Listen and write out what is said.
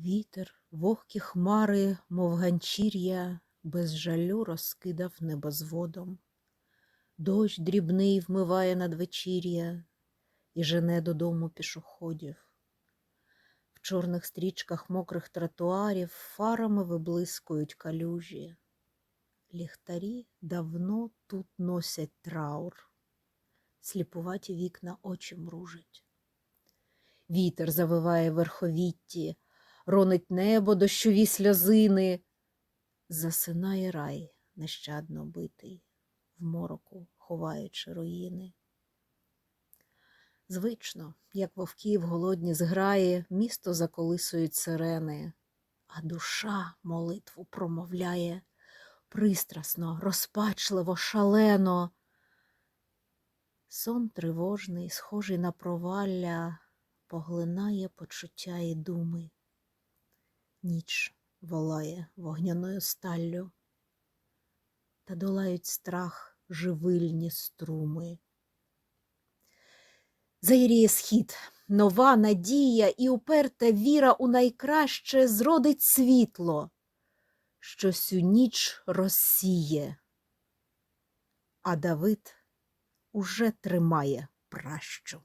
Вітер, вогкі хмари, мов ганчір'я, без жалю розкидав небозводом. Дощ дрібний вмиває надвечір'я і жене додому пішоходів. В чорних стрічках мокрих тротуарів фарами виблискують калюжі. Ліхтарі давно тут носять траур, сліпуваті вікна очі мружать. Вітер завиває верховітті, ронить небо дощові сльозини. Засинає рай нещадно битий, в мороку ховаючи руїни. Звично, як вовків голодні зграї, місто заколисують сирени, а душа молитву промовляє пристрасно, розпачливо, шалено. Сон тривожний, схожий на провалля, поглинає почуття і думи. Ніч волає вогняною сталлю, та долають страх живильні струми. Заїріє схід, нова надія і уперта віра у найкраще зродить світло, що сю ніч розсіє. А Давид уже тримає пращу.